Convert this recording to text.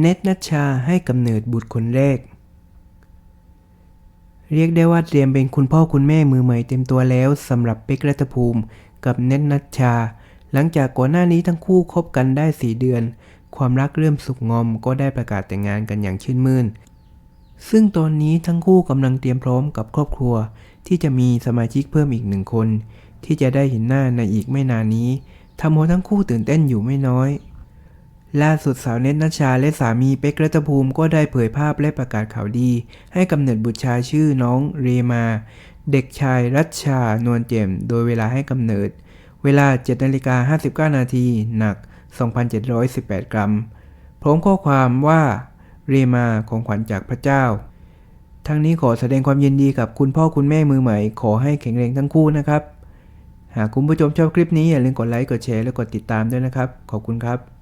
เนตนัชชาให้กำเนิดบุตรคนแรก เรียกได้ว่าเตรียมเป็นคุณพ่อคุณแม่มือใหม่เต็มตัวแล้วสำหรับเป็กรัตภูมิกับเนตนัชชา หลังจากก่อนหน้านี้ทั้งคู่คบกันได้4เดือน ความรักเริ่มสุกงอมก็ได้ประกาศแต่งงานกันอย่างชื่นมื่น ซึ่งตอนนี้ทั้งคู่กำลังเตรียมพร้อมกับครอบครัว ที่จะมีสมาชิกเพิ่มอีกหนึ่งคน ที่จะได้เห็นหน้าในอีกไม่นานนี้ทำให้ทั้งคู่ตื่นเต้นอยู่ไม่น้อย ล่าสุดสาวเนตนัชชาและสามีเป๊กรัตภูมิก็ได้เผยภาพและประกาศข่าวดี ให้กำเนิดบุตรชายชื่อน้องเรมา เด็กชายรัชชานวลเจมโดยเวลาให้กำเนิด เวลา7นาฬิกา59 นาทีหนัก 2,718 กรัม พร้อมข้อความว่า เรมาของขวัญจากพระเจ้า ทั้งนี้ขอแสดงความยินดีกับคุณพ่อคุณแม่มือใหม่ ขอให้แข็งแรงทั้งคู่นะครับ หากคุณผู้ชมชอบคลิปนี้อย่าลืมกดไลค์กดแชร์และกดติดตามด้วยนะครับ ขอบคุณครับ